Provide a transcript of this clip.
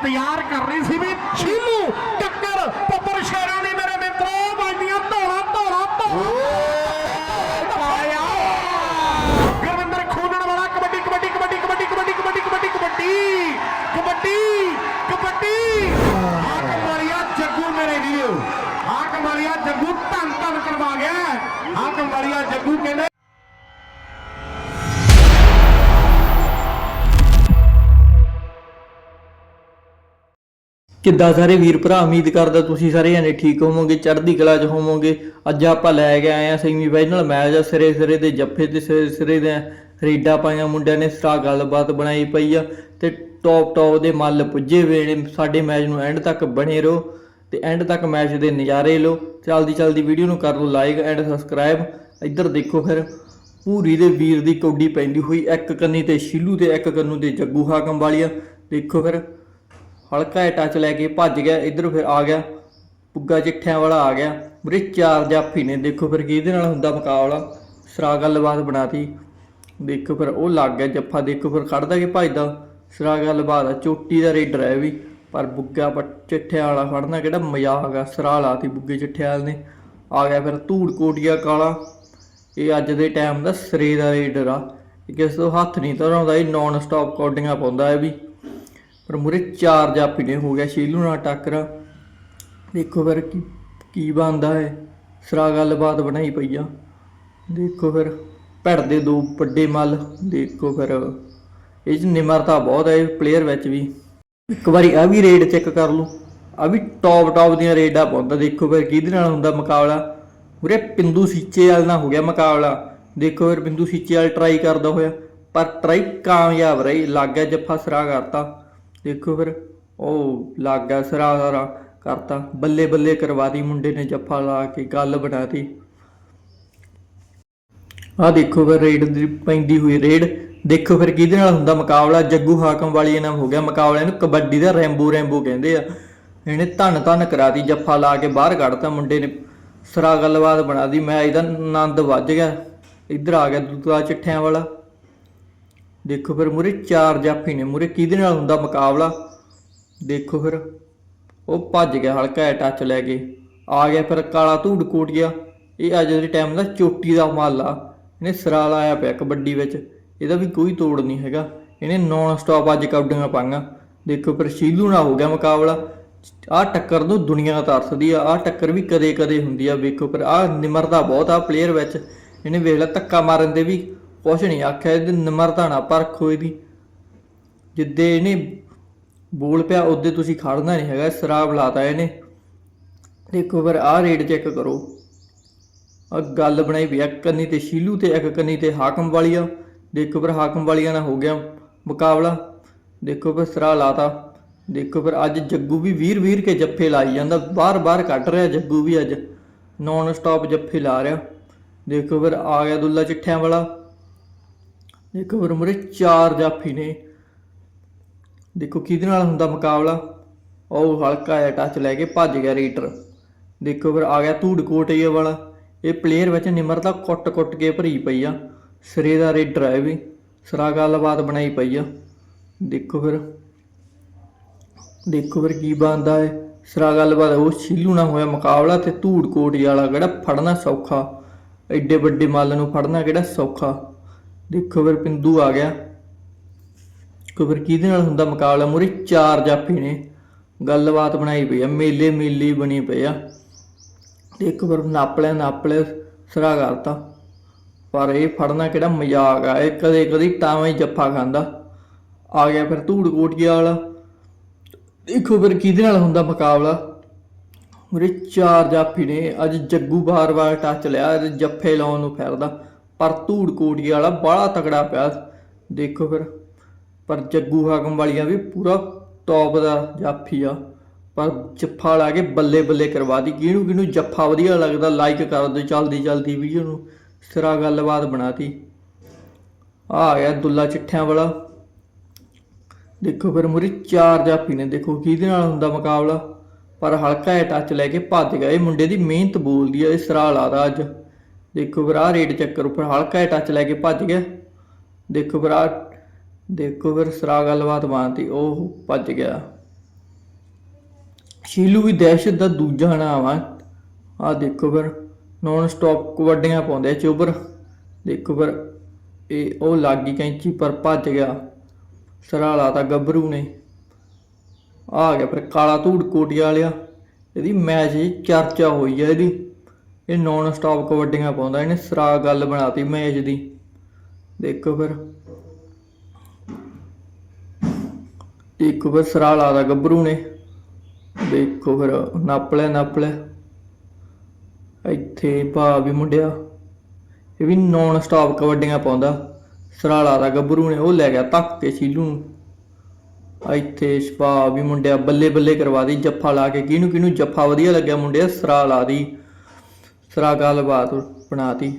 ਇੰਤਜ਼ਾਰ ਕਰ ਰਹੀ ਸੀ ਵੀ ਸ਼ੀਲੂ ਟੱਕਰ ਪੱਪਰ ਸ਼ੇਰਾਂ ਦੀ ਮੇਰੇ ਮਿੱਤਰੋ ਬਾਜੀਆਂ ਧੋਲਾ ਧੋਲਾ ਧੋਲਾ ਗੁਰਵਿੰਦਰ ਖੋਨਣ ਵਾਲਾ ਕਬੱਡੀ ਕਬੱਡੀ ਕਬੱਡੀ ਕਬੱਡੀ ਕਬੱਡੀ ਕਬੱਡੀ ਕਬੱਡੀ ਕਬੱਡੀ ਕਬੱਡੀ ਕਬੱਡੀ ਆ ਕਮਾਲੀਆ ਜੱਗੂ ਮੇਰੇ ਵੀਰੋ ਆ ਕਮਾਲੀਆ ਜੱਗੂ ਧੰਨ ਧੰਨ ਕਰਵਾ ਗਿਆ ਆ ਕਮਾਲੀਆ ਜੱਗੂ ਕਹਿੰਦੇ ਕਿੱਦਾਂ ਸਾਰੇ ਵੀਰ ਭਰਾ ਉਮੀਦ ਕਰਦਾ ਤੁਸੀਂ ਸਾਰੇ ਜਣੇ ਠੀਕ ਹੋਵੋਗੇ, ਚੜ੍ਹਦੀ ਕਲਾ 'ਚ ਹੋਵੋਗੇ। ਅੱਜ ਆਪਾਂ ਲੈ ਕੇ ਆਏ ਆ ਸੈਮੀ ਫਾਈਨਲ ਮੈਚ ਆ ਸਿਰੇ ਸਿਰੇ ਦੇ ਜੱਫੇ ਤੇ ਸਿਰੇ ਸਿਰੇ ਦੇ ਰੇਡਾ ਪਾਈਆਂ, ਮੁੰਡਿਆਂ ਨੇ ਸਟਾ ਗੱਲਬਾਤ ਬਣਾਈ ਪਈ ਆ ਤੇ ਟੌਪ ਟੌਪ ਦੇ ਮੱਲ ਪੁੱਜੇ ਹੋਏ ਨੇ ਸਾਡੇ ਮੈਚ ਨੂੰ ਐਂਡ ਤੱਕ ਬਣੇ ਰਹੋ ਤੇ ਐਂਡ ਤੱਕ ਮੈਚ ਦੇ ਨਜ਼ਾਰੇ ਲਓ। ਚਲਦੀ ਚਲਦੀ ਵੀਡੀਓ ਨੂੰ ਕਰ ਲਓ ਲਾਈਕ ਐਂਡ ਸਬਸਕ੍ਰਾਈਬ ਇੱਧਰ ਦੇਖੋ ਫਿਰ, ਪੂਰੀ ਦੇ ਵੀਰ ਦੀ ਕੌਡੀ ਪੈਂਦੀ ਹੋਈ, ਇੱਕ ਕੰਨੀ ਤੇ ਸ਼ੀਲੂ ਤੇ ਇੱਕ ਕੰਨੂ ਤੇ ਜੱਗੂ ਹਾਕਮ ਵਾਲੀਆ। ਦੇਖੋ ਫਿਰ ਹਲਕਾ ਜਿਹਾ ਟੱਚ ਲੈ ਕੇ ਭੱਜ ਗਿਆ, ਇਧਰ ਫਿਰ ਆ ਗਿਆ, ਪੁੱਗਾ ਚਿੱਠਿਆਂ ਵਾਲਾ ਆ ਗਿਆ। ਵੀਰੇ ਚਾਰ ਜਾਫੀ ਨੇ, ਦੇਖੋ ਫਿਰ ਕਿਹਦੇ ਨਾਲ ਹੁੰਦਾ ਮੁਕਾਬਲਾ। ਸਰਾ ਗੱਲਬਾਤ ਬਣਾਤੀ। ਦੇਖੋ ਫਿਰ ਉਹ ਲੱਗ ਗਿਆ ਜੱਫਾ, ਦੇਖੋ ਫਿਰ ਖੜਦਾ ਕਿ ਭੱਜਦਾ। ਸਰਾ ਗੱਲਬਾਤ ਆ, ਚੋਟੀ ਦਾ ਰੇਡਰ ਹੈ ਇਹ ਵੀ, ਪਰ ਬੁੱਗਾ ਪਰ ਚਿੱਠਿਆਂ ਵਾਲਾ ਖੜਨਾ ਕਿਹੜਾ ਮਜ਼ਾਕ ਆ, ਸਰਾ ਲਾਤੀ ਬੁੱਗੇ ਚਿੱਠਿਆਂ ਵਾਲੇ ਨੇ। ਆ ਗਿਆ ਫਿਰ ਧੂੜ ਕੋਟੀਆ ਕਾਲਾ। ਇਹ ਅੱਜ ਦੇ ਟਾਈਮ ਦਾ ਸਰੇ ਦਾ ਰੇਡਰ ਆ। ਇਹ ਕਿਸੇ ਤੋਂ ਹੱਥ ਨਹੀਂ ਧਰਾਉਂਦਾ, ਇਹ ਨਾਨ ਸਟਾਪ ਕੋਡਿੰਗਾਂ ਪਾਉਂਦਾ ਹੈ ਵੀ। ਪਰ ਮੁਰੇ ਚਾਰ ਜਾਪੀ ਨੇ ਹੋ ਗਿਆ, ਸ਼ੀਲੂ ਨਾਲ ਟੱਕਰ। ਦੇਖੋ ਫਿਰ ਕੀ ਕੀ ਬਣਦਾ ਹੈ। ਸਰਾ ਗੱਲਬਾਤ ਬਣਾਈ ਪਈ ਆ। ਦੇਖੋ ਫਿਰ ਭੜਦੇ ਦੋ ਵੱਡੇ ਮੱਲ। ਦੇਖੋ ਫਿਰ, ਇਹ ਚ ਨਿਮਰਤਾ ਬਹੁਤ ਹੈ ਪਲੇਅਰ ਵਿੱਚ ਵੀ। ਇੱਕ ਵਾਰੀ ਆ ਵੀ ਰੇਡ ਚੈੱਕ ਕਰ ਲਓ। ਆ ਵੀ ਟੌਪ ਟੌਪ ਦੀਆਂ ਰੇਡਾਂ ਪਾਉਂਦਾ ਦੇਖੋ ਫਿਰ ਕਿਹਦੇ ਨਾਲ ਹੁੰਦਾ ਮੁਕਾਬਲਾ। ਉਰੇ ਪਿੰਦੂ ਸੀਚੇ ਵਾਲ ਨਾਲ ਹੋ ਗਿਆ ਮੁਕਾਬਲਾ। ਦੇਖੋ ਫਿਰ ਬਿੰਦੂ ਸੀਚੇ ਵਾਲ ਟਰਾਈ ਕਰਦਾ ਹੋਇਆ। ਪਰ ਟਰਾਈ ਕਾਮਯਾਬ ਰਹੀ, ਲੱਗ ਗਿਆ ਜੱਫਾ ਸਰਾ ਕਰਤਾ। ਦੇਖੋ ਫਿਰ, ਉਹ ਲੱਗ ਗਿਆ ਸਰਾ ਸਾਰਾ ਕਰਤਾ। ਬੱਲੇ ਬੱਲੇ ਕਰਵਾਦੀ ਮੁੰਡੇ ਨੇ, ਜੱਫਾ ਲਾ ਕੇ ਗੱਲ ਬਣਾਤੀ। ਆ ਦੇਖੋ ਫਿਰ, ਰੇਡ ਦੀ ਪੈਂਦੀ ਹੋਈ ਰੇਡ। ਦੇਖੋ ਫਿਰ ਕਿਹਦੇ ਨਾਲ ਹੁੰਦਾ ਮੁਕਾਬਲਾ? ਜੱਗੂ ਹਾਕਮ ਵਾਲੀ ਨਾਮ ਹੋ ਗਿਆ ਮੁਕਾਬਲੇ ਨੂੰ, ਕਬੱਡੀ ਦਾ ਰੈਂਬੋ ਰੈਂਬੋ ਕਹਿੰਦੇ ਆ। ਇਹਨੇ ਧੰਨ ਧੰਨ ਕਰਾਤੀ, ਜੱਫਾ ਲਾ ਕੇ ਬਾਹਰ ਕੱਢਤਾ ਮੁੰਡੇ ਨੇ। ਸਰਾ ਗੱਲਬਾਤ ਬਣਾਦੀ ਮੈਂ ਇਹਦਾ ਆਨੰਦ ਵੱਜ ਗਿਆ। ਇੱਧਰ ਆ ਗਿਆ ਦੂਜਾ ਚਿੱਠਿਆਂ ਵਾਲਾ। ਦੇਖੋ ਫਿਰ ਮੁਰੇ ਚਾਰ ਜਾਫੀ ਨੇ, ਮੁਰੇ ਕਿਹਦੇ ਨਾਲ ਹੁੰਦਾ ਮੁਕਾਬਲਾ? ਦੇਖੋ ਫਿਰ। ਉਹ ਭੱਜ ਗਿਆ ਹਲਕਾ ਜਿਹਾ ਟੱਚ ਲੈ ਕੇ। ਆ ਗਿਆ ਫਿਰ ਕਾਲਾ ਧੂੜ ਕੋਟ ਗਿਆ ਇਹ ਅੱਜ ਦੇ ਟਾਈਮ ਦਾ ਚੋਟੀ ਦਾ ਮਾਲ ਇਹਨੇ ਸਿਰਾ ਲਾਇਆ ਪਿਆ ਕਬੱਡੀ ਵਿੱਚ। ਇਹਦਾ ਵੀ ਕੋਈ ਤੋੜ ਨਹੀਂ ਹੈਗਾ। ਇਹਨੇ ਨੌਨ ਸਟਾਪ ਅੱਜ ਕਬੱਡੀਆਂ ਪਾਈਆਂ। ਦੇਖੋ ਫਿਰ ਸ਼ੀਲੂ ਨਾਲ ਹੋ ਗਿਆ ਮੁਕਾਬਲਾ। ਆਹ ਟੱਕਰ ਨੂੰ ਦੁਨੀਆ ਤਰਸਦੀ ਆ। ਆਹ ਟੱਕਰ ਵੀ ਕਦੇ ਕਦੇ ਹੁੰਦੀ ਆ। ਵੇਖੋ ਪਰ ਆਹ ਨਿਮਰਤਾ ਬਹੁਤ ਆ ਪਲੇਅਰ ਵਿੱਚ। ਇਹਨੇ ਵੇਖ ਲਿਆ ਧੱਕਾ ਮਾਰਨ ਦੇ ਵੀ ਕੁਛ ਨਹੀਂ ਆਖਿਆ, ਇਹਦੀ ਨਿਮਰਤਾ ਨਾ ਪਰਖੋ ਇਹਦੀ ਜਿੱਦੇ ਇਹਨੇ ਬੋਲ ਪਿਆ, ਉਹਦੇ ਤੁਸੀਂ ਖੜਨਾ ਨਹੀਂ ਹੈਗਾ, ਸ਼ਰਾਬ ਲਾਤਾ ਇਹਨੇ। ਦੇਖੋ ਫਿਰ ਆਹ ਰੇਟ ਚੈੱਕ ਕਰੋ। ਆ ਗੱਲ ਬਣਾਈ ਵੀ ਇੱਕ ਕੰਨੀ ਤੇ ਸ਼ੀਲੂ ਤੇ ਇੱਕ ਕੰਨੀ ਤੇ ਹਾਕਮ ਵਾਲੀਆ। ਦੇਖੋ ਫਿਰ ਹਾਕਮ ਵਾਲੀਆ ਨਾਲ ਹੋ ਗਿਆ ਮੁਕਾਬਲਾ। ਦੇਖੋ ਫਿਰ ਸਰਾ ਲਾਤਾ। ਦੇਖੋ ਫਿਰ ਅੱਜ ਜੱਗੂ ਵੀ ਵੀਰ ਵੀਰ ਕੇ ਜੱਫੇ ਲਾਈ ਜਾਂਦਾ, ਬਾਰ-ਬਾਰ ਕੱਟ ਰਿਹਾ ਜੱਗੂ ਵੀ ਅੱਜ। ਨੌਨ ਸਟਾਪ ਜੱਫੇ ਲਾ ਰਿਹਾ। ਦੇਖੋ ਫਿਰ ਆ ਗਿਆ ਦੁੱਲਾ ਚਿੱਠਿਆਂ ਵਾਲਾ। ਦੇਖੋ ਫਿਰ ਮੁਰੇ ਚਾਰ ਜਾਫੀ ਨੇ। ਦੇਖੋ ਕਿਹਦੇ ਨਾਲ ਹੁੰਦਾ ਮੁਕਾਬਲਾ? ਉਹ ਹਲਕਾ ਜਿਹਾ ਟੱਚ ਲੈ ਕੇ ਭੱਜ ਗਿਆ ਰੇਟਰ ਦੇਖੋ ਫਿਰ ਆ ਗਿਆ ਧੂੜ ਕੋਟਈਏ ਵਾਲਾ। ਇਹ ਪਲੇਅਰ ਵਿੱਚ ਨਿਮਰਤਾ ਕੁੱਟ-ਕੁੱਟ ਕੇ ਭਰੀ ਪਈ ਆ। ਸਿਰੇ ਦਾ ਰੇਡਰ ਹੈ ਵੀ। ਸਰਾ ਗੱਲਬਾਤ ਬਣਾਈ ਪਈ ਆ। ਦੇਖੋ ਫਿਰ। ਦੇਖੋ ਫਿਰ ਕੀ ਬਣਦਾ ਹੈ ਸਰਾ ਗੱਲਬਾਤ ਉਹ ਸ਼ੀਲੂ ਨਾ ਹੋਇਆ ਮੁਕਾਬਲਾ ਤੇ ਧੂੜ ਕੋਟ ਵਾਲਾ ਕਿਹੜਾ ਫੜਨਾ ਸੌਖਾ। ਐਡੇ ਵੱਡੇ ਮੱਲ ਨੂੰ ਫੜਨਾ ਕਿਹੜਾ ਸੌਖਾ। ਦੇਖੋ ਫਿਰ ਪਿੰਦੂ ਆ ਗਿਆ। ਕਬਰ ਕਿਹਦੇ ਨਾਲ ਹੁੰਦਾ ਮੁਕਾਬਲਾ? ਮੁਰੇ ਚਾਰ ਜਾਫੀ ਨੇ। ਗੱਲਬਾਤ ਬਣਾਈ ਪਈ ਆ, ਮੇਲੇ ਮੇਲੇ ਬਣੀ ਪਈ ਆ। ਇੱਕ ਵਾਰ ਨਾਪ ਲਿਆ ਨਾਪ ਲਿਆ ਸਰਾ ਕਰਤਾ। ਪਰ ਇਹ ਫੜਨਾ ਕਿਹੜਾ ਮਜ਼ਾਕ ਆ, ਇਹ ਕਦੇ ਕਦੇ ਟਾਵੇਂ ਜੱਫਾ ਖਾਂਦਾ। ਆ ਗਿਆ ਫਿਰ ਧੂੜ ਕੋਟੀਆ ਵਾਲਾ। ਦੇਖੋ ਫਿਰ ਕਿਹਦੇ ਨਾਲ ਹੁੰਦਾ ਮੁਕਾਬਲਾ? ਮੇਰੇ ਚਾਰ ਜਾਫੀ ਨੇ, ਅੱਜ ਜੱਗੂ ਬਾਰ-ਬਾਰ ਟੱਚ ਲਿਆ ਤੇ ਜੱਫੇ ਲਾਉਣ ਨੂੰ ਫਿਰਦਾ। ਪਰ ਧੂੜ ਕੋਟੀਆ ਵਾਲਾ ਬਾਹਲਾ ਤਕੜਾ ਪਿਆ ਦੇਖੋ ਫਿਰ, ਪਰ ਜੱਗੂ ਹਾਕਮ ਵਾਲੀਆਂ ਵੀ ਪੂਰਾ ਟੌਪ ਦਾ ਜਾਫੀ ਆ। ਪਰ ਜੱਫਾ ਲਾ ਕੇ ਬੱਲੇ ਬੱਲੇ ਕਰਵਾ ਦੀ ਕਿਹਨੂੰ ਕਿਹਨੂੰ ਜੱਫਾ ਵਧੀਆ ਲੱਗਦਾ ਲਾਈਕ ਕਰ ਦਿਓ ਚਲਦੀ ਚਲਦੀ ਵੀਡੀਓ ਨੂੰ ਸਿਰਾ ਗੱਲਬਾਤ ਬਣਾਤੀ। ਆ ਗਿਆ ਦੁੱਲਾ ਚਿੱਠਿਆਂ ਵਾਲਾ। ਦੇਖੋ ਫਿਰ ਮੁਰੀ ਚਾਰ ਜਾਫੀ ਨੇ, ਦੇਖੋ ਕਿਹਦੇ ਨਾਲ ਹੁੰਦਾ ਮੁਕਾਬਲਾ। ਪਰ ਹਲਕਾ ਜਿਹਾ ਟੱਚ ਲੈ ਕੇ ਭੱਜ ਗਿਆ ਇਹ ਮੁੰਡੇ ਦੀ ਮਿਹਨਤ ਬੋਲਦੀ ਆ, ਇਹ ਸਿਰਾ ਲਾਦਾ ਅੱਜ। ਦੇਖੋ ਫਿਰ ਆਹ ਰੇਡ ਚੱਕਰ ਉੱਪਰ ਹਲਕਾ ਜਿਹਾ ਟੱਚ ਲੈ ਕੇ ਭੱਜ ਗਿਆ। ਦੇਖੋ ਫਿਰ ਆਹ ਦੇਖੋ ਫਿਰ ਸਰਾ ਗੱਲਬਾਤ ਬਾਂਤੀ ਉਹ ਭੱਜ ਗਿਆ। ਸ਼ੀਲੂ ਵੀ ਦਹਿਸ਼ਤ ਦਾ ਦੂਜਾ ਨਾਮ ਆ। ਆ ਦੇਖੋ ਫਿਰ ਨੌਨ ਸਟਾਪ ਕਬੱਡੀਆਂ ਪਾਉਂਦੇ ਆ ਚੋਬਰ। ਦੇਖੋ ਫਿਰ ਇਹ ਉਹ ਲੱਗੀ ਕੈਂਚੀ ਪਰ ਭੱਜ ਗਿਆ। ਸਰਾ ਲਾਤਾ ਗੱਭਰੂ ਨੇ। ਆ ਗਿਆ ਫਿਰ ਕਾਲਾ ਧੂੜ ਕੋਟਿਆ ਵਾਲਿਆ। ਇਹਦੀ ਮੈਚ ਚਰਚਾ ਹੋਈ ਆ ਇਹਦੀ। ਇਹ ਨੌਨ ਸਟਾਪ ਕਬੱਡੀਆਂ ਪਾਉਂਦਾ, ਇਹਨੇ ਸਰਾ ਗੱਲ ਬਣਾਤੀ ਮੈਚ ਦੀ। ਦੇਖੋ ਫਿਰ। ਇੱਕ ਫਿਰ ਸਰਾ ਲਾਦਾ ਗੱਭਰੂ ਨੇ। ਦੇਖੋ ਫਿਰ, ਨੱਪ ਲਿਆ ਨੱਪ ਲਿਆ ਇੱਥੇ ਭਾ ਵੀ ਮੁੰਡਿਆ। ਇਹ ਵੀ ਨੌਨ ਸਟਾਪ ਕਬੱਡੀਆਂ ਪਾਉਂਦਾ। ਸਰਾਲਾ ਦਾ ਗੱਭਰੂ ਨੇ, ਉਹ ਲੈ ਗਿਆ ਧੱਕ ਕੇ ਸ਼ੀਲੂ ਨੂੰ। ਇੱਥੇ ਸਪਾ ਵੀ ਮੁੰਡਿਆ ਬੱਲੇ ਬੱਲੇ ਕਰਵਾ ਦੀ ਜੱਫਾ ਲਾ ਕੇ। ਕਿਹਨੂੰ ਕਿਹਨੂੰ ਜੱਫਾ ਵਧੀਆ ਲੱਗਿਆ ਮੁੰਡਿਆ ਸਰਾ ਲਾ ਦੀ ਸਰਾ ਗੱਲਬਾਤ ਬਣਾਤੀ।